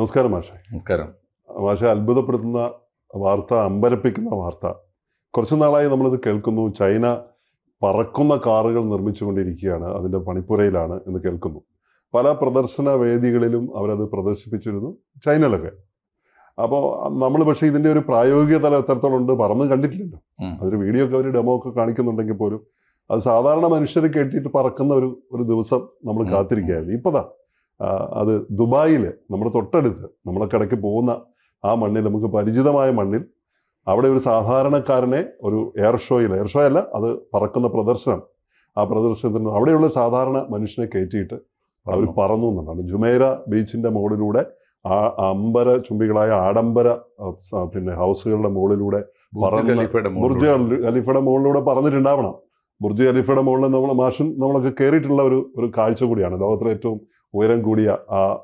നമസ്കാരം മാഷെ. നമസ്കാരം. മാഷെ അത്ഭുതപ്പെടുത്തുന്ന വാർത്ത അമ്പരപ്പിക്കുന്ന വാർത്ത. കുറച്ച് നാളായി നമ്മളിത് കേൾക്കുന്നു. ചൈന പറക്കുന്ന കാറുകൾ നിർമ്മിച്ചുകൊണ്ടിരിക്കുകയാണ്. അതിന്റെ പണിപ്പുരയിലാണ് എന്ന് കേൾക്കുന്നു. പല പ്രദർശന വേദികളിലും അവരത് പ്രദർശിപ്പിച്ചിരുന്നു ചൈനയിലൊക്കെ. അപ്പോൾ നമ്മൾ പക്ഷേ ഇതിന്റെ ഒരു പ്രായോഗിക തലം എത്രത്തോളം ഉണ്ട് പറന്ന് കണ്ടിട്ടില്ലല്ലോ. അതൊരു വീഡിയോ ഒക്കെ അവർ ഡെമോ ഒക്കെ കാണിക്കുന്നുണ്ടെങ്കിൽ പോലും അത് സാധാരണ മനുഷ്യർ കേട്ടിട്ട് പറക്കുന്ന ഒരു ഒരു ദിവസം നമ്മൾ. കാത്തിരിക്കുകയായിരുന്നു. ഇപ്പതാ. അത് ദുബായിൽ നമ്മുടെ തൊട്ടടുത്ത് നമ്മളെ ഇടയ്ക്ക് പോകുന്ന ആ മണ്ണിൽ നമുക്ക് പരിചിതമായ മണ്ണിൽ അവിടെ ഒരു സാധാരണക്കാരനെ ഒരു എയർ ഷോയിൽ എയർ ഷോ അല്ല അത് പറക്കുന്ന പ്രദർശനം. ആ പ്രദർശനത്തിന് അവിടെയുള്ള സാധാരണ മനുഷ്യനെ കയറ്റിയിട്ട് അവർ പറന്നു. എന്നുള്ളതാണ്. ജുമേര ബീച്ചിന്റെ മുകളിലൂടെ ആ അമ്പര ചുംബികളായ ആഡംബര പിന്നെ ഹൗസുകളുടെ മുകളിലൂടെ ബുർജ് ഖലീഫയുടെ മുകളിലൂടെ. പറഞ്ഞിട്ടുണ്ടാവണം ബുർജ് ഖലീഫയുടെ മുകളിൽ നമ്മൾ മാഷൻ നമ്മളൊക്കെ കയറിയിട്ടുള്ള ഒരു ഒരു കാഴ്ച കൂടിയാണ് ലോകത്തിലെ ഏറ്റവും ഉയരം കൂടിയ ആ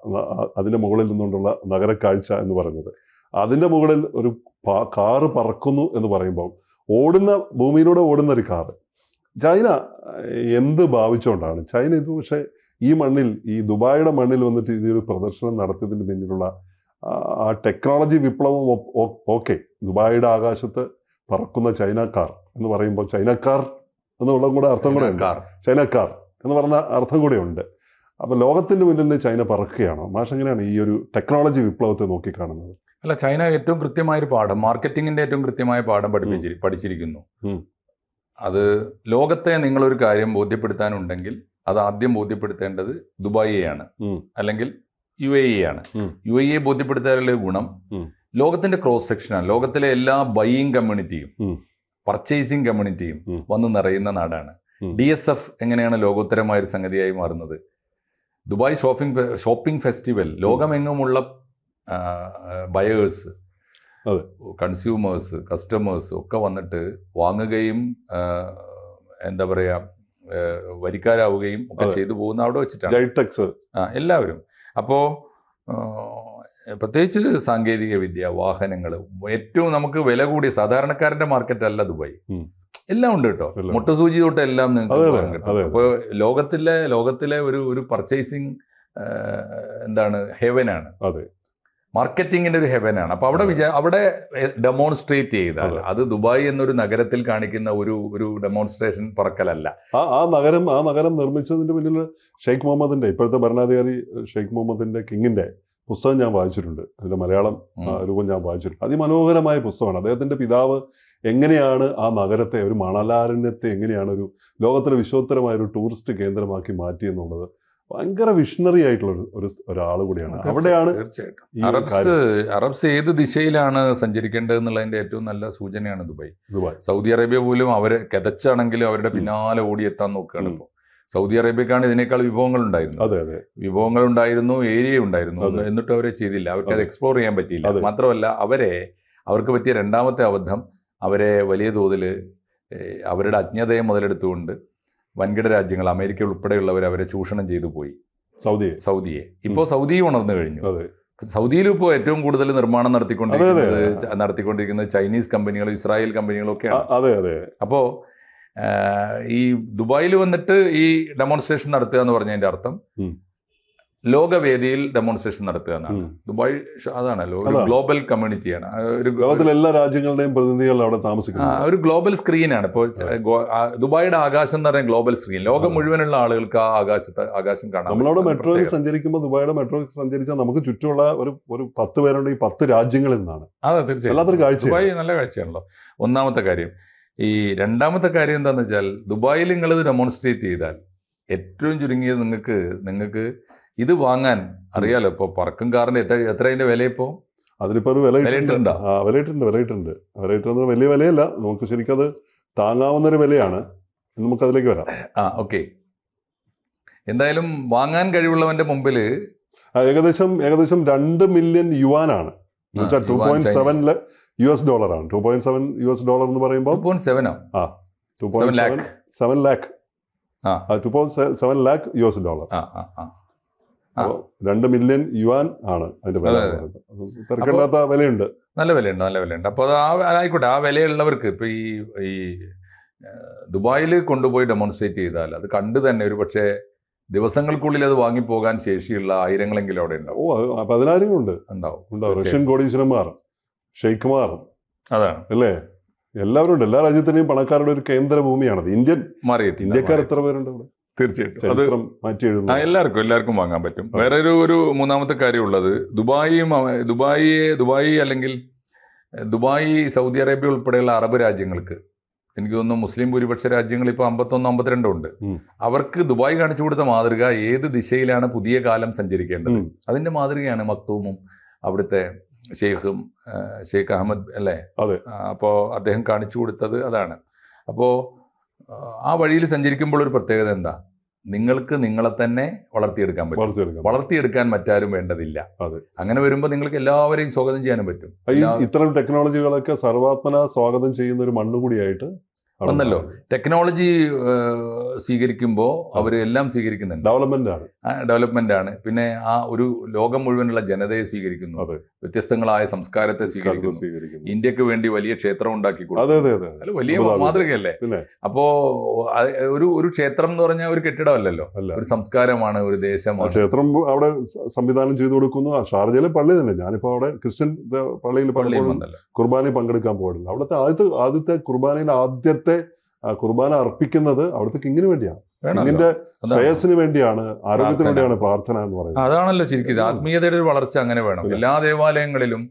അതിന്റെ മുകളിൽ നിന്നുകൊണ്ടുള്ള നഗരക്കാഴ്ച എന്ന് പറയുന്നത്. അതിന്റെ മുകളിൽ ഒരു കാറ് പറക്കുന്നു എന്ന് പറയുമ്പോൾ ഓടുന്ന ഭൂമിയിലൂടെ ഓടുന്ന ഒരു കാറ്. ചൈന എന്ത് ഭാവിച്ചുകൊണ്ടാണ്? ചൈന ഇത് പക്ഷേ ഈ മണ്ണിൽ ഈ ദുബായിയുടെ മണ്ണിൽ വന്നിട്ട് ഇതൊരു പ്രദർശനം നടത്തിയതിന് പിന്നിലുള്ള ആ- ടെക്നോളജി വിപ്ലവം ഓക്കെ. ദുബായിയുടെ ആകാശത്ത് പറക്കുന്ന ചൈനക്കാർ എന്ന് പറയുമ്പോൾ ചൈനക്കാർ എന്നുള്ള കൂടെ അർത്ഥം കൂടെ ഉണ്ട്. കാർ. ചൈനക്കാർ എന്ന് പറഞ്ഞ അർത്ഥം കൂടെ ഉണ്ട്. അപ്പൊ ലോകത്തിന്റെ മുന്നിൽ ചൈന പറക്കുകയാണോ? മാഷ് എങ്ങനെയാണ് ഈ ഒരു ടെക്നോളജി വിപ്ലവത്തെ നോക്കിക്കാണുന്നത്? അല്ല ചൈന ഏറ്റവും കൃത്യമായ ഒരു പാഠം മാർക്കറ്റിംഗിന്റെ ഏറ്റവും കൃത്യമായ പാഠം പഠിപ്പിച്ചി പഠിച്ചിരിക്കുന്നു. അത് ലോകത്തെ നിങ്ങളൊരു കാര്യം ബോധ്യപ്പെടുത്താനുണ്ടെങ്കിൽ അത് ആദ്യം ബോധ്യപ്പെടുത്തേണ്ടത് ദുബായിയാണ്. അല്ലെങ്കിൽ യു എ ആണ്. യു എ ബോധ്യപ്പെടുത്താനുള്ള ഗുണം ലോകത്തിന്റെ ക്രോസ് സെക്ഷനാണ് ലോകത്തിലെ എല്ലാ ബൈയിങ് കമ്മ്യൂണിറ്റിയും. പർച്ചേസിങ് കമ്മ്യൂണിറ്റിയും. വന്ന് നിറയുന്ന നാടാണ്. ഡി എസ് എഫ് എങ്ങനെയാണ് ലോകോത്തരമായ ഒരു സംഗതിയായി മാറുന്നത്? ദുബായ് ഷോപ്പിംഗ് ഷോപ്പിംഗ് ഫെസ്റ്റിവൽ ലോകമെങ്ങുമുള്ള ബയേഴ്സ്. കൺസ്യൂമേഴ്സ് കസ്റ്റമേഴ്സ് ഒക്കെ വന്നിട്ട് വാങ്ങുകയും എന്താ പറയുക വരിക്കാരാവുകയും ഒക്കെ ചെയ്തു പോകുന്ന അവിടെ വെച്ചിട്ടാണ്. എല്ലാവരും. അപ്പോൾ പ്രത്യേകിച്ച് സാങ്കേതിക വിദ്യ വാഹനങ്ങൾ ഏറ്റവും നമുക്ക് വില കൂടിയ സാധാരണക്കാരന്റെ മാർക്കറ്റ് അല്ല ദുബായ്. എല്ലാം ഉണ്ട് കേട്ടോ. മുട്ട മുട്ടസൂചി തൊട്ട് എല്ലാം നിങ്ങൾക്ക്. അപ്പോൾ ലോകത്തിലെ ലോകത്തിലെ ഒരു ഒരു പർച്ചേസിങ് എന്താണ് ഹെവനാണ് അതെ. മാർക്കറ്റിങ്ങിന്റെ ഒരു ഹെവനാണ് അപ്പൊ അവിടെ. വിചാ അവിടെ ഡെമോൺസ്ട്രേറ്റ് ചെയ്താൽ അതെ. അത് ദുബായ് എന്നൊരു നഗരത്തിൽ കാണിക്കുന്ന ഒരു ഒരു ഡെമോൺസ്ട്രേഷൻ പറക്കലല്ല. ആ ആ നഗരം ആ നഗരം നിർമ്മിച്ചതിന്റെ പിന്നിൽ ഷെയ്ഖ് മുഹമ്മദിന്റെ ഇപ്പോഴത്തെ ഭരണാധികാരി ഷെയ്ഖ് മുഹമ്മദിന്റെ കിങ്ങിന്റെ പുസ്തകം ഞാൻ വായിച്ചിട്ടുണ്ട്. അതിന്റെ മലയാളം രൂപം ഞാൻ വായിച്ചിട്ടുണ്ട്. അതിമനോഹരമായ പുസ്തകമാണ്. അദ്ദേഹത്തിന്റെ പിതാവ് എങ്ങനെയാണ് ആ നഗരത്തെ ഒരു മണലാരണ്യത്തെ എങ്ങനെയാണ് ഒരു ലോകത്തിലെ വിശ്വോത്തരമായ ഒരു ടൂറിസ്റ്റ് കേന്ദ്രമാക്കി മാറ്റി എന്നുള്ളത് ഭയങ്കര വിഷണറി ആയിട്ടുള്ള ഒരു- ഒരു ഒരാൾ കൂടിയാണ്. അവിടെയാണ് തീർച്ചയായിട്ടും. അറബ്സ് അറബ്സ് ഏത് ദിശയിലാണ് സഞ്ചരിക്കേണ്ടത് എന്നുള്ളതിന്റെ ഏറ്റവും നല്ല സൂചനയാണ് ദുബായ്. ദുബായ്. സൗദി അറേബ്യ പോലും അവരെ കിതച്ചാണെങ്കിലും അവരുടെ. പിന്നാലെ ഓടിയെത്താൻ നോക്കുകയാണ്. ഇപ്പോൾ. സൗദി അറേബ്യക്കാണ് ഇതിനേക്കാൾ വിഭവങ്ങൾ ഉണ്ടായിരുന്നു അതെ അതെ. വിഭവങ്ങൾ ഉണ്ടായിരുന്നു. ഏരിയ ഉണ്ടായിരുന്നു എന്നിട്ട് അവരെ ചെയ്തില്ല. അവർക്ക് അത് എക്സ്പ്ലോർ ചെയ്യാൻ പറ്റിയില്ല. മാത്രമല്ല അവരെ അവർക്ക് പറ്റിയ രണ്ടാമത്തെ അബദ്ധം അവരെ വലിയ തോതിൽ അവരുടെ അജ്ഞതയെ മുതലെടുത്തുകൊണ്ട് വൻകിട രാജ്യങ്ങൾ അമേരിക്ക ഉൾപ്പെടെയുള്ളവർ അവരെ ചൂഷണം ചെയ്തു പോയി. സൗദി സൗദിയെ. ഇപ്പോൾ സൗദി ഉണർന്നു കഴിഞ്ഞു. സൗദിയിൽ ഇപ്പോൾ ഏറ്റവും കൂടുതൽ നിർമ്മാണം നടത്തിക്കൊണ്ടിരിക്കുന്നത് നടത്തിക്കൊണ്ടിരിക്കുന്ന നടത്തിക്കൊണ്ടിരിക്കുന്നത് ചൈനീസ് കമ്പനികളും ഇസ്രായേൽ കമ്പനികളും ഒക്കെയാണ്. അതെ അതെ. അപ്പോൾ ഈ ദുബായിൽ വന്നിട്ട് ഈ ഡെമോൺസ്ട്രേഷൻ നടത്തുക എന്ന് പറഞ്ഞതിന്റെ അർത്ഥം. ലോകവേദിയിൽ ഡെമോൺസ്ട്രേഷൻ നടത്തുക എന്നാണ്. ദുബായ് അതാണ്. അതാണല്ലോ ഒരു ഗ്ലോബൽ കമ്മ്യൂണിറ്റിയാണ് ഒരു ലോകത്തിലെ എല്ലാ രാജ്യങ്ങളുടെയും പ്രതിനിധികൾ അവിടെ താമസിക്കുന്നു ഒരു ഗ്ലോബൽ സ്ക്രീനാണ് ഇപ്പോൾ. ദുബായിയുടെ ആകാശം എന്ന് പറയുന്നത് ഗ്ലോബൽ സ്ക്രീൻ ലോകം മുഴുവനുള്ള ആളുകൾക്ക് ആ ആകാശത്തെ ആകാശം കാണാം നമ്മളവിടെ മെട്രോയിൽ സഞ്ചരിക്കുമ്പോൾ ദുബായിയുടെ മെട്രോയിൽ സഞ്ചരിച്ചാൽ നമുക്ക് ചുറ്റുമുള്ള ഒരു ഒരു പത്ത് പേരുണ്ട് ഈ പത്ത് രാജ്യങ്ങളിൽ നിന്നാണ്. അതെ തീർച്ചയായും. കാഴ്ച. ദുബായ് നല്ല കാഴ്ചയാണല്ലോ. ഒന്നാമത്തെ കാര്യം ഈ രണ്ടാമത്തെ കാര്യം എന്താണെന്ന് വെച്ചാൽ ദുബായിൽ നിങ്ങൾ ഡെമോൺസ്ട്രേറ്റ് ചെയ്താൽ ഏറ്റവും ചുരുങ്ങിയത് നിങ്ങൾക്ക് നിങ്ങൾക്ക് ഇത് വാങ്ങാൻ അറിയാലോ? ഇപ്പോൾ പറക്കും കാറിന് എത്ര എത്ര അതിന്റെ വില ഇപ്പോൾ അതിനിപ്പോ ഒരു വില ഇട്ടിട്ടുണ്ട് വിലയിട്ടുണ്ടോ? ആ വിലയിട്ടുണ്ട് വിലയിട്ടുണ്ട് വിലയിട്ടെന്ന് വലിയ വിലയല്ല. നമുക്ക് ശരിക്കും അത് താങ്ങാവുന്ന ഒരു വിലയാണ്. നമുക്ക് അതിലേക്ക് വരാം. ആ ഓക്കെ. എന്തായാലും വാങ്ങാൻ കഴിവുള്ളവന്റെ മുമ്പിൽ ഏകദേശം ഏകദേശം രണ്ട് മില്യൺ യുവാനാണ്. എന്ന് two yuan point seven U S ഡോളറാണ്. Two point seven U S dollar എന്ന് പറയുമ്പോൾ ആ two point. Seven seven lakh ആ. Two point seven lakh U S dollar. ആ ആ ആ. ആ. അപ്പോൾ രണ്ട് മില്യൺ യുവാൻ ആണ് അതിന്റെ വില. തിരക്കില്ലാത്ത വിലയുണ്ട്. നല്ല വിലയുണ്ട് നല്ല വിലയുണ്ട്. അപ്പോൾ അത് ആ ആയിക്കോട്ടെ ആ വിലയുള്ളവർക്ക് ഇപ്പോൾ ഈ ഈ ദുബായിൽ കൊണ്ടുപോയി ഡെമോൺസ്ട്രേറ്റ് ചെയ്താൽ അത് കണ്ട് തന്നെ ഒരു പക്ഷേ ദിവസങ്ങൾക്കുള്ളിൽ അത് വാങ്ങിപ്പോകാൻ ശേഷിയുള്ള ആയിരങ്ങളെങ്കിലും അവിടെ ഉണ്ടാവും. ഓ പതിനായിരങ്ങളുണ്ട്. ഉണ്ടാവും ഉണ്ടാവും. റഷ്യൻ കോടീശ്വരന്മാർ ഷെയ്ഖ്മാർ അതാണ്. അല്ലേ? എല്ലാവരും ഉണ്ട് എല്ലാ രാജ്യത്തിന്റെയും പണക്കാരുടെ ഒരു കേന്ദ്ര ഭൂമിയാണത് ഇന്ത്യൻ മാറിയിട്ട് ഇന്ത്യക്കാർ എത്ര പേരുണ്ട് ഇവിടെ തീർച്ചയായിട്ടും. അത് എല്ലാവർക്കും എല്ലാവർക്കും വാങ്ങാൻ പറ്റും. വേറെ ഒരു ഒരു മൂന്നാമത്തെ കാര്യമുള്ളത് ദുബായിയും ദുബായിയെ ദുബായി അല്ലെങ്കിൽ ദുബായി സൗദി അറേബ്യ ഉൾപ്പെടെയുള്ള അറബ് രാജ്യങ്ങൾക്ക് എനിക്ക് തോന്നുന്നു മുസ്ലിം ഭൂരിപക്ഷ രാജ്യങ്ങൾ ഇപ്പോൾ അമ്പത്തൊന്ന് അമ്പത്തിരണ്ടോ ഉണ്ട്. അവർക്ക് ദുബായ് കാണിച്ചു കൊടുത്ത മാതൃക ഏത് ദിശയിലാണ് പുതിയ കാലം സഞ്ചരിക്കേണ്ടത്? അതിന്റെ മാതൃകയാണ് മക്തൂമും അവിടുത്തെ ഷെയ്ഖും ഷെയ്ഖ് അഹമ്മദ് അല്ലേ. അപ്പോൾ അദ്ദേഹം കാണിച്ചു കൊടുത്തത് അതാണ്. അപ്പോൾ ആ വഴിയിൽ സഞ്ചരിക്കുമ്പോൾ ഒരു പ്രത്യേകത എന്താ? നിങ്ങൾക്ക് നിങ്ങളെ തന്നെ വളർത്തിയെടുക്കാൻ പറ്റും. വളർത്തിയെടുക്കാൻ മറ്റാരും വേണ്ടതില്ല. അങ്ങനെ വരുമ്പോൾ നിങ്ങൾക്ക് എല്ലാവരെയും സ്വാഗതം ചെയ്യാനും പറ്റും. ഇത്തരം ടെക്നോളജികളൊക്കെ സർവാത്മന സ്വാഗതം ചെയ്യുന്ന ഒരു മണ്ണ് കൂടിയായിട്ട് അവിടെ വന്നല്ലോ. ടെക്നോളജി സ്വീകരിക്കുമ്പോൾ അവർ എല്ലാം സ്വീകരിക്കുന്നുണ്ട്. ഡെവലപ്മെന്റ് ആണ്. ഡെവലപ്മെന്റ് ആണ്. പിന്നെ ആ ഒരു ലോകം മുഴുവനുള്ള ജനതയെ സ്വീകരിക്കുന്നു. വ്യത്യസ്തങ്ങളായ സംസ്കാരത്തെ സ്വീകരിക്കുന്നു. ഇന്ത്യയ്ക്ക് വേണ്ടി വലിയ ക്ഷേത്രം ഉണ്ടാക്കി അതെ വലിയ മാതൃകയല്ലേ? അപ്പോ ഒരു ഒരു ക്ഷേത്രം എന്ന് പറഞ്ഞാൽ ഒരു കെട്ടിടമല്ലല്ലോ? ഒരു സംസ്കാരമാണ് ഒരു ദേശമാണ്. ക്ഷേത്രം അവിടെ സംവിധാനം ചെയ്തു കൊടുക്കുന്നു. ഷാർജയിലെ പള്ളി തന്നെ. ഞാനിപ്പോ അവിടെ ക്രിസ്ത്യൻ പള്ളിയിൽ കുർബാനയിൽ പങ്കെടുക്കാൻ പോയിട്ടുണ്ട് അവിടുത്തെ ആദ്യത്തെ ആദ്യത്തെ കുർബാനയിൽ ആദ്യത്തെ ആ, കുർബാന അർപ്പിക്കുന്നത് അവിടുത്തെ കിങ്ങിന് വേണ്ടിയാണ്. കിങ്ങിന്റെ ശ്രേയസിന് വേണ്ടിയാണ് ആരോഗ്യത്തിന് വേണ്ടിയാണ് പ്രാർത്ഥന എന്ന് പറയുന്നത്. അതാണല്ലോ ശരിക്കും ആത്മീയതയുടെ ഒരു വളർച്ച അങ്ങനെ വേണം. എല്ലാ ദേവാലയങ്ങളിലും.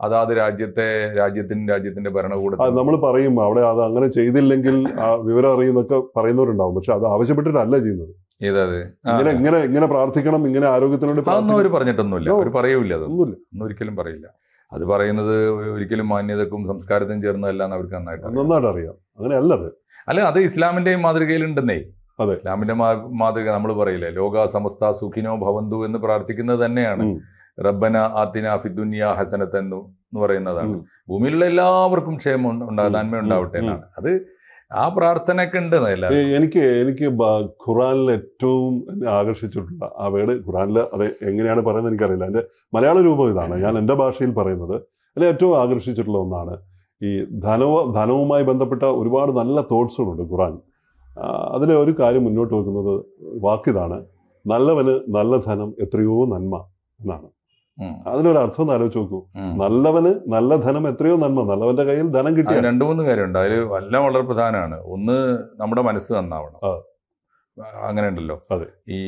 അതാത് രാജ്യത്തെ രാജ്യത്തിന്റെ രാജ്യത്തിന്റെ ഭരണകൂടം നമ്മൾ പറയും അവിടെ അത് അങ്ങനെ ചെയ്തില്ലെങ്കിൽ വിവരം അറിയുന്നൊക്കെ പറയുന്നവരുണ്ടാവും. പക്ഷെ അത് ആവശ്യപ്പെട്ടിട്ടല്ല ചെയ്യുന്നത്. ഏതത് ഇങ്ങനെ ഇങ്ങനെ ഇങ്ങനെ പ്രാർത്ഥിക്കണം ഇങ്ങനെ ആരോഗ്യത്തിനോട് അതൊന്നും അവർ പറഞ്ഞിട്ടൊന്നുമില്ല. അവർ പറയൂല അത് ഒന്നുമില്ല. ഒന്നും ഒരിക്കലും പറയില്ല. അത് പറയുന്നത് ഒരിക്കലും മാന്യതക്കും സംസ്കാരത്തിനും ചേർന്നതല്ല എന്ന് അവർക്ക് നന്നായിട്ട്. നന്നായിട്ട് അറിയാം അങ്ങനെയല്ല അത് അല്ല അത് ഇസ്ലാമിന്റെയും മാതൃകയിലുണ്ടെന്നേ അതെ. ഇസ്ലാമിന്റെ മാതൃക നമ്മൾ പറയില്ലേ ലോക സമസ്ത സുഖിനോ ഭവന്തു എന്ന് പ്രാർത്ഥിക്കുന്നത് തന്നെയാണ്. റബ്ബന ആത്തിന ഫിദുന്യ ഹസനത്തെന്നു എന്ന് പറയുന്നതാണ്. ഭൂമിയിലുള്ള എല്ലാവർക്കും ക്ഷേമം ഉണ്ടാ. നന്മ ഉണ്ടാവട്ടെ എന്നാണ് അത് ആ പ്രാർത്ഥനയൊക്കെ ഉണ്ട് എനിക്ക് എനിക്ക് ഖുറാനിൽ ഏറ്റവും ആകർഷിച്ചിട്ടുള്ള ആ വേർഡ് ഖുറാനിൽ അത് എങ്ങനെയാണ് പറയുന്നത് എനിക്കറിയില്ല. എന്റെ മലയാള രൂപം ഇതാണ്. ഞാൻ എന്റെ ഭാഷയിൽ പറയുന്നത്. അല്ല ഏറ്റവും ആകർഷിച്ചിട്ടുള്ള ഒന്നാണ് ഈ ധനവ ധനവുമായി ബന്ധപ്പെട്ട ഒരുപാട് നല്ല തോട്ട്സുകളുണ്ട് ഖുറാൻ. അതിലെ ഒരു കാര്യം മുന്നോട്ട് വെക്കുന്നത് വാക്കിതാണ്. നല്ലവന് നല്ല ധനം എത്രയോ നന്മ എന്നാണ്. അതിനൊരു അർത്ഥം ഒന്ന് ആലോചിച്ച് നോക്കൂ. നല്ലവന് നല്ല ധനം എത്രയോ നന്മ. നല്ലവന്റെ കയ്യിൽ ധനം കിട്ടി കിട്ടിയ രണ്ടു മൂന്ന് കാര്യമുണ്ട്. അതിൽ എല്ലാം വളരെ പ്രധാനമാണ്. ഒന്ന് നമ്മുടെ മനസ്സ് നന്നാവണം. അങ്ങനെ ഉണ്ടല്ലോ. ഈ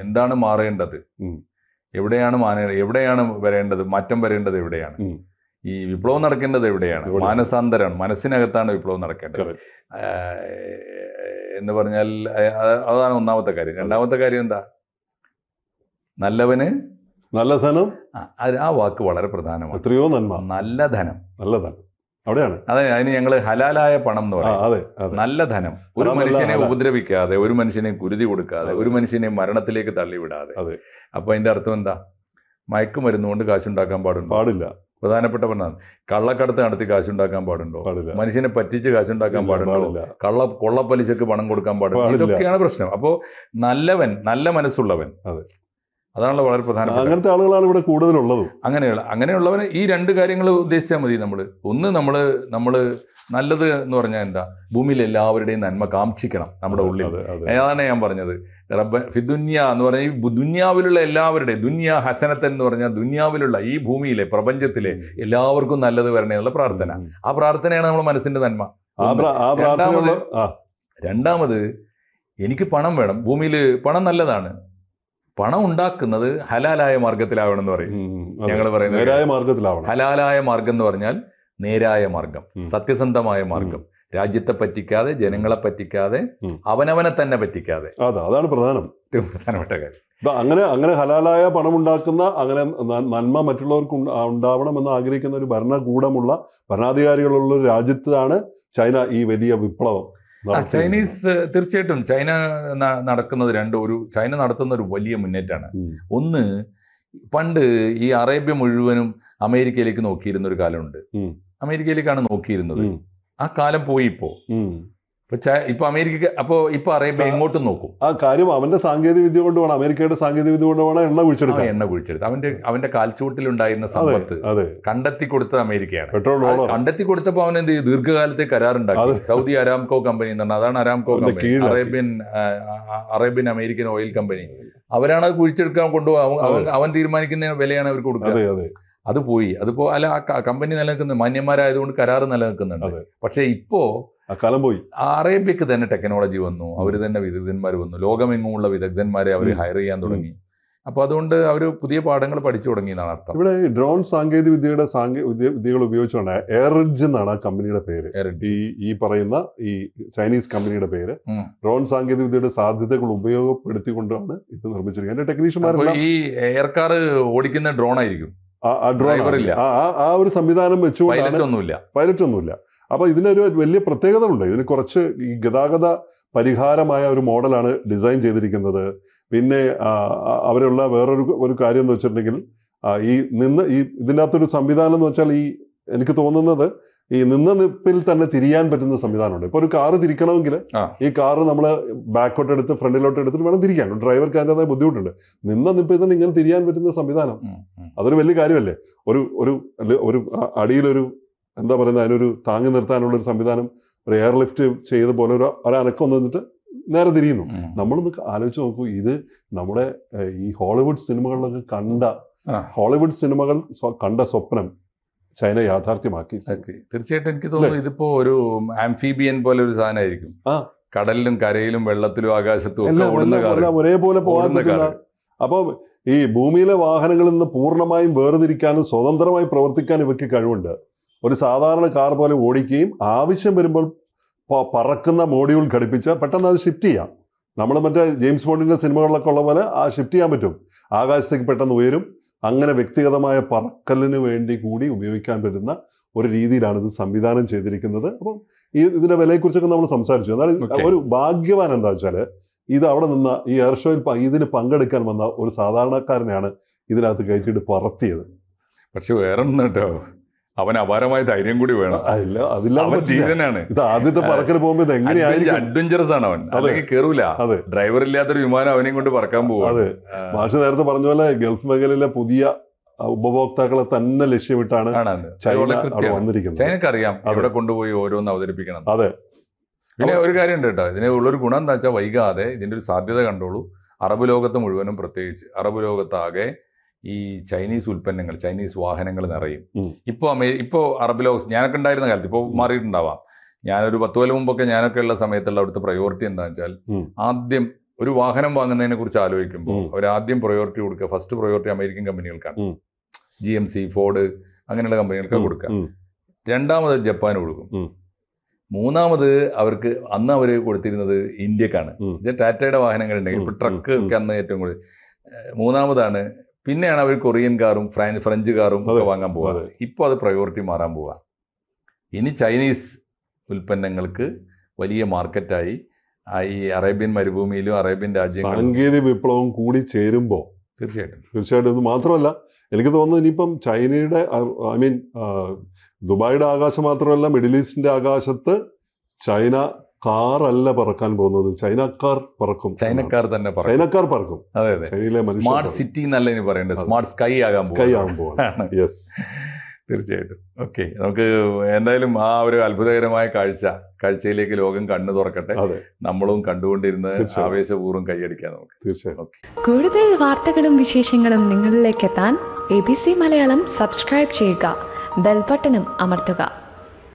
എന്താണ് മാറേണ്ടത്? എവിടെയാണ് മാറേണ്ടത് എവിടെയാണ് വരേണ്ടത്? മാറ്റം വരേണ്ടത് എവിടെയാണ്? ഈ വിപ്ലവം നടക്കേണ്ടത് എവിടെയാണ്? എവിടെയാണ്? മാനസാന്തരമാണ്. മനസ്സിനകത്താണ് വിപ്ലവം നടക്കേണ്ടത്. എന്ന് പറഞ്ഞാൽ അതാണ് ഒന്നാമത്തെ കാര്യം. രണ്ടാമത്തെ കാര്യം എന്താ? നല്ലവന് നല്ല ധനം? അത് ആ വാക്ക് വളരെ പ്രധാനമാണ്. എത്രയോ നന്മ. നല്ല ധനം. നല്ല ധനം. അവിടെയാണ്. അതെ അതിന് ഞങ്ങൾ ഹലാലായ പണം എന്ന് പറയും. നല്ല ധനം. ഒരു മനുഷ്യനെ. ഉപദ്രവിക്കാതെ ഒരു മനുഷ്യനെ കുരുതി കൊടുക്കാതെ. ഒരു മനുഷ്യനെ മരണത്തിലേക്ക് തള്ളിവിടാതെ. അപ്പൊ അതിന്റെ അർത്ഥം എന്താ? മയക്കുമരുന്ന് കൊണ്ട് കാശുണ്ടാക്കാൻ പാടുണ്ടോ? പാടില്ല. പ്രധാനപ്പെട്ട പറഞ്ഞാണ് കള്ളക്കടത്ത് നടത്തി കാശുണ്ടാക്കാൻ പാടുണ്ടോ? മനുഷ്യനെ പറ്റിച്ച് കാശുണ്ടാക്കാൻ പാടുണ്ടോ? കള്ള കൊള്ളപ്പലിശക്ക് പണം കൊടുക്കാൻ പാടുണ്ടോ ഇതൊക്കെയാണ് പ്രശ്നം. അപ്പോ നല്ലവൻ നല്ല മനസ്സുള്ളവൻ. അതാണല്ലോ വളരെ പ്രധാനപ്പെട്ട അങ്ങനത്തെ ആളുകളാണ് ഇവിടെ കൂടുതലുള്ളതും. അങ്ങനെയുള്ള അങ്ങനെയുള്ളവന് ഈ രണ്ട് കാര്യങ്ങൾ ഉദ്ദേശിച്ചാൽ മതി നമ്മൾ ഒന്ന് നമ്മൾ നമ്മൾ നല്ലത് എന്ന് പറഞ്ഞാൽ എന്താ? ഭൂമിയിൽ എല്ലാവരുടെയും നന്മ കാക്ഷിക്കണം നമ്മുടെ ഉള്ളിൽ. അതെ അതെ അതാണ് ഞാൻ പറഞ്ഞത്. റബ്ബ ഫിദുന്യ എന്ന് പറഞ്ഞാൽ ഈ ദുന്യാവിലുള്ള എല്ലാവരുടെ ദുന്യ ഹസനത്തൻ എന്ന് പറഞ്ഞാൽ ദുന്യാവിലുള്ള ഈ ഭൂമിയിലെ പ്രപഞ്ചത്തിലെ എല്ലാവർക്കും നല്ലത് വരണേ എന്നുള്ള പ്രാർത്ഥന. ആ പ്രാർത്ഥനയാണ് നമ്മുടെ മനസ്സിന്റെ നന്മ. രണ്ടാമത് രണ്ടാമത് എനിക്ക് പണം വേണം. ഭൂമിയിൽ പണം നല്ലതാണ്. പണം ഉണ്ടാക്കുന്നത് ഹലാലായ മാർഗത്തിലാവണം എന്ന് പറയും ഞങ്ങൾ പറയുന്നത് നേരായ മാർഗത്തിലാവണം ഹലാലായ മാർഗം എന്ന് പറഞ്ഞാൽ നേരായ മാർഗം സത്യസന്ധമായ മാർഗം രാജ്യത്തെ പറ്റിക്കാതെ ജനങ്ങളെ പറ്റിക്കാതെ അവനവനെ തന്നെ പറ്റിക്കാതെ. അതെ അതാണ് പ്രധാനം. ഏറ്റവും പ്രധാനപ്പെട്ട കാര്യം. അങ്ങനെ അങ്ങനെ ഹലാലായ പണം ഉണ്ടാക്കുന്ന അങ്ങനെ നന്മ മറ്റുള്ളവർക്ക് ഉണ്ടാവണം എന്ന് ആഗ്രഹിക്കുന്ന ഒരു ഭരണകൂടമുള്ള ഭരണാധികാരികളുള്ള ഒരു രാജ്യത്താണ് ചൈന ഈ വലിയ വിപ്ലവം. ചൈനീസ് തീർച്ചയായിട്ടും ചൈന നടക്കുന്നത് രണ്ട് ഒരു ചൈന നടത്തുന്ന ഒരു വലിയ മുന്നേറ്റമാണ്. ഒന്ന് പണ്ട് ഈ അറേബ്യ മുഴുവനും അമേരിക്കയിലേക്ക് നോക്കിയിരുന്ന ഒരു കാലമുണ്ട്. അമേരിക്കയിലേക്കാണ് നോക്കിയിരുന്നത്. ആ കാലം പോയി ഇപ്പോ ഉം. ഇപ്പൊ അമേരിക്ക അപ്പൊ ഇപ്പൊ അറേബ്യ എങ്ങോട്ടും നോക്കും. ആ കാര്യം അവന്റെ സാങ്കേതിക വിദ്യ കൊണ്ട് വേണം. അമേരിക്കയുടെ സാങ്കേതിക വിദ്യ കൊണ്ട് വേണം എണ്ണ അവൻ കുഴിച്ചെടുക്കാൻ എണ്ണ കുഴിച്ചെടുത്ത്. അവന്റെ അവന്റെ കാൽച്ചുവട്ടിലുണ്ടായിരുന്ന അതെ സമ്പത്ത് കണ്ടെത്തി കൊടുത്തത് അമേരിക്കയാണ്. പെട്രോൾ കണ്ടെത്തി കൊടുത്തപ്പോൾ അവൻ എന്ത് ദീർഘകാലത്തെ കരാറുണ്ടാക്കി. സൗദി അരാംകോ കമ്പനി എന്ന് പറഞ്ഞാൽ അതാണ് Aramco company. Arabian Arabian American oil company. അവരാണ് അത് കുഴിച്ചെടുക്കാൻ കൊണ്ടുപോകുക അവൻ- തീരുമാനിക്കുന്ന വിലയാണ് അവർക്ക് കൊടുക്കുക. അതെ പോയി. അതിപ്പോ അല്ല ആ കമ്പനി നിലനിൽക്കുന്നത് മാന്യന്മാരായതുകൊണ്ട് കരാറ് നിലനിൽക്കുന്നുണ്ട്. പക്ഷേ ഇപ്പോ ആ കാലം പോയി അറേബ്യക്ക് തന്നെ ടെക്നോളജി വന്നു. അവർ തന്നെ വിദഗ്ധന്മാർ വന്നു. ലോകമെങ്ങുമുള്ള വിദഗ്ധന്മാരെ അവർ. ഹയർ ചെയ്യാൻ തുടങ്ങി. അപ്പൊ അതുകൊണ്ട് അവർ പുതിയ പാഠങ്ങൾ പഠിച്ചു തുടങ്ങി എന്നാണ് അർത്ഥം. ഇവിടെ ഡ്രോൺ സാങ്കേതിക വിദ്യയുടെ വിദ്യകൾ ഉപയോഗിച്ചുകൊണ്ട് എയർജ് എന്നാണ് ആ കമ്പനിയുടെ പേര്. ഈ ഈ പറയുന്ന ഈ ചൈനീസ് കമ്പനിയുടെ പേര്. ഡ്രോൺ സാങ്കേതിക വിദ്യയുടെ സാധ്യതകൾ ഉപയോഗപ്പെടുത്തിക്കൊണ്ടാണ് ഇത് നിർമ്മിച്ചിരിക്കുന്നത്. എന്റെ ടെക്നീഷ്യന്മാർ ഈ എയർ കാർ ഓടിക്കുന്ന ഡ്രോൺ ആയിരിക്കും. ആ- ഡ്രോൺ. ആ ഒരു ആ ഒരു സംവിധാനം വെച്ചുകൊണ്ടാണ് പൈലറ്റ് ഒന്നുമില്ല. പൈലറ്റ് ഒന്നുമില്ല അപ്പൊ ഇതിനൊരു വലിയ പ്രത്യേകത ഉണ്ട് ഇതിന് കുറച്ച് ഈ ഗതാഗത പരിഹാരമായ ഒരു മോഡലാണ് ഡിസൈൻ ചെയ്തിരിക്കുന്നത്. പിന്നെ അവരുള്ള വേറൊരു ഒരു കാര്യം എന്ന് വെച്ചിട്ടുണ്ടെങ്കിൽ ഈ നിന്ന് ഈ ഇതിന്റെ അകത്തൊരു സംവിധാനം എന്ന് വെച്ചാൽ ഈ എനിക്ക് തോന്നുന്നത് ഈ നിന്ന നിപ്പിൽ തന്നെ തിരിയാൻ പറ്റുന്ന സംവിധാനമുണ്ട്. ഇപ്പോൾ ഒരു കാറ് തിരിക്കണമെങ്കിൽ ഈ കാറ് നമ്മൾ ബാക്കോട്ട് എടുത്ത് ഫ്രണ്ടിലോട്ട് എടുത്തിട്ട് വേണം തിരിക്കാൻ. ഡ്രൈവർക്ക് അതിന്റെതായ ബുദ്ധിമുട്ടുണ്ട്. നിന്ന നിപ്പിൽ തന്നെ ഇങ്ങനെ തിരിയാൻ പറ്റുന്ന സംവിധാനം. അതൊരു വലിയ കാര്യമല്ലേ? ഒരു ഒരു ഒരു അടിയിലൊരു എന്താ പറയുന്നത്? അതിനൊരു താങ്ങി നിർത്താനുള്ള ഒരു സംവിധാനം ഒരു എയർ ലിഫ്റ്റ് ചെയ്ത പോലെ ഒരു ഒരനക്കം വന്നിട്ട് നേരെ തിരിയുന്നു. നമ്മൾ നമ്മളൊന്ന് ആലോചിച്ച് നോക്കൂ ഇത് നമ്മുടെ ഈ ഹോളിവുഡ് സിനിമകളിലൊക്കെ കണ്ട ഹോളിവുഡ് സിനിമകൾ കണ്ട സ്വപ്നം ചൈന യാഥാർത്ഥ്യമാക്കി. തീർച്ചയായിട്ടും എനിക്ക് തോന്നുന്നു ഇതിപ്പോ ഒരു ആംഫീബിയൻ പോലെ ഒരു സാധനമായിരിക്കും ആ. കടലിലും കരയിലും വെള്ളത്തിലും ആകാശത്തും എല്ലാം ഒരേപോലെ പോകാൻ ഓടുന്ന പറ്റുന്ന കാറ് അപ്പം ഈ ഭൂമിയിലെ വാഹനങ്ങളിൽ നിന്ന് പൂർണമായും വേർതിരിക്കാനും സ്വതന്ത്രമായി പ്രവർത്തിക്കാനും ഇവയ്ക്ക് കഴിവുണ്ട്. ഒരു സാധാരണ കാർ പോലെ ഓടിക്കുകയും ആവശ്യം വരുമ്പോൾ പറക്കുന്ന മോഡ്യൂൾ ഘടിപ്പിച്ച് പെട്ടെന്ന് അത് ഷിഫ്റ്റ് ചെയ്യാം. നമ്മൾ മറ്റേ ജെയിംസ് ബോണ്ടിന്റെ സിനിമകളിലൊക്കെ ഉള്ള പോലെ ആ ഷിഫ്റ്റ് ചെയ്യാൻ പറ്റും. ആകാശത്തേക്ക് പെട്ടെന്ന് ഉയരും. അങ്ങനെ വ്യക്തിഗതമായ പറക്കലിന് വേണ്ടി കൂടി ഉപയോഗിക്കാൻ പറ്റുന്ന ഒരു രീതിയിലാണ് ഇത് സംവിധാനം ചെയ്തിരിക്കുന്നത്. അപ്പം ഈ ഇതിന്റെ വിലയെക്കുറിച്ചൊക്കെ നമ്മൾ സംസാരിച്ചു. എന്നാൽ ഒരു ഭാഗ്യവാൻ എന്താ വെച്ചാൽ ഇത് അവിടെ നിന്ന് ഈ എയർ ഷോയിൽ ഇതിന് പങ്കെടുക്കാൻ വന്ന ഒരു സാധാരണക്കാരനെയാണ് ഇതിനകത്ത് കയറ്റിയിട്ട് പറത്തിയത്. പക്ഷെ വേറെ ഒന്നും കേട്ടോ. അവൻ അപാരമായ ധൈര്യം കൂടി വേണം. അവൻ. ധീരനാണ് ഇത് ആദ്യത്തെ പറക്കൽ പോകുമ്പോൾ ഇത് എങ്ങനെയായിരിക്കും? അഡ്വഞ്ചറസ് ആണ് അവൻ. അതൊക്കെ അല്ലെങ്കിൽ കേറൂല. ഡ്രൈവർ ഇല്ലാത്തൊരു വിമാനം അവനെയും കൊണ്ട് പറക്കാൻ പോകും അതെ. മാഷ് നേരത്തെ പറഞ്ഞ പോലെ ഗൾഫ് മേഖലയിലെ പുതിയ ഉപഭോക്താക്കളെ തന്നെ ലക്ഷ്യമിട്ടാണ് ചൈന അവിടെ വന്നിരിക്കുന്നത്. ചൈനക്ക് അറിയാം അതെ. കൊണ്ടുപോയി ഓരോന്ന് അവതരിപ്പിക്കണം. അതെ. പിന്നെ ഒരു കാര്യം ഉണ്ട് കേട്ടോ. ഇതിനെ ഉള്ളൊരു ഗുണം എന്താ വെച്ചാൽ വൈകാതെ ഇതിന്റെ ഒരു സാധ്യത കണ്ടോളൂ. അറബ് ലോകത്ത് മുഴുവനും പ്രത്യേകിച്ച്. അറബ് ലോകത്താകെ ഈ ചൈനീസ് ഉൽപ്പന്നങ്ങൾ ചൈനീസ് വാഹനങ്ങൾ നിറയും. ഇപ്പോൾ അമേ ഇപ്പോൾ അറബ് ലോക ഞാനൊക്കെ ഉണ്ടായിരുന്ന കാലത്ത് ഇപ്പോൾ മാറിയിട്ടുണ്ടാവാം. ഞാനൊരു പത്ത് കൊല്ലം മുമ്പൊക്കെ ഞാനൊക്കെ ഉള്ള സമയത്തുള്ള അവിടുത്തെ പ്രയോറിറ്റി എന്താണെന്ന് വെച്ചാൽ ആദ്യം ഒരു വാഹനം വാങ്ങുന്നതിനെ കുറിച്ച് ആലോചിക്കുമ്പോൾ അവർ ആദ്യം പ്രയോറിറ്റി കൊടുക്കുക. ഫസ്റ്റ് പ്രയോറിറ്റി അമേരിക്കൻ കമ്പനികൾക്കാണ്. ജി എം സി ഫോർഡ് അങ്ങനെയുള്ള കമ്പനികൾക്ക് കൊടുക്കുക. രണ്ടാമത് ജപ്പാന് കൊടുക്കും. മൂന്നാമത് അവർക്ക് അന്ന് അവർ കൊടുത്തിരുന്നത് ഇന്ത്യക്കാണ്. ടാറ്റയുടെ വാഹനങ്ങൾ ഉണ്ടെങ്കിൽ ഇപ്പൊ ട്രക്ക് ഒക്കെ അന്ന് ഏറ്റവും കൂടുതൽ മൂന്നാമതാണ് പിന്നെയാണ് അവർ കൊറിയൻ കാറും ഫ്രാൻ- ഫ്രഞ്ച് കാറും ഒക്കെ വാങ്ങാൻ പോവുക. ഇപ്പോൾ അത് പ്രയോറിറ്റി മാറാൻ പോവുക ഇനി ചൈനീസ് ഉൽപ്പന്നങ്ങൾക്ക് വലിയ മാർക്കറ്റായി ഈ അറേബ്യൻ മരുഭൂമിയിലും അറേബ്യൻ രാജ്യങ്ങളും സാങ്കേതിക വിപ്ലവം കൂടി ചേരുമ്പോൾ തീർച്ചയായിട്ടും. തീർച്ചയായിട്ടും ഇത് മാത്രമല്ല എനിക്ക് തോന്നുന്നു ഇനിയിപ്പം ചൈനയുടെ ഐ മീൻ ദുബായിയുടെ ആകാശം മാത്രമല്ല മിഡിൽ ഈസ്റ്റിന്റെ ആകാശത്ത് ചൈന കാറല്ല പറക്കാൻ പോകുന്നത്. ചൈനക്കാർ പറക്കും. ചൈനക്കാർ തന്നെ ചൈനക്കാർ പറക്കും. അതെ അതെ. ചൈനയിലെ സ്മാർട്ട് സിറ്റി എന്നല്ല ഇനി പറയേണ്ടത്. സ്മാർട്ട് സ്കൈ ആകാൻ സ്കൈ ആകാൻ ആകുമ്പോൾ യെസ് തീർച്ചയായിട്ടും. ഓക്കെ. നമുക്ക് എന്തായാലും ആ ഒരു അത്ഭുതകരമായ കാഴ്ച കാഴ്ചയിലേക്ക് ലോകം കണ്ണു തുറക്കട്ടെ. നമ്മളും കണ്ടുകൊണ്ടിരുന്ന്. ആവേശപൂർവം കൈയടിക്കാം നമുക്ക്. തീർച്ചയായും കൂടുതൽ വാർത്തകളും വിശേഷങ്ങളും നിങ്ങളിലേക്ക് എത്താൻ A B C Malayalam subscribe ചെയ്യുക. ബെൽബട്ടനും അമർത്തുക.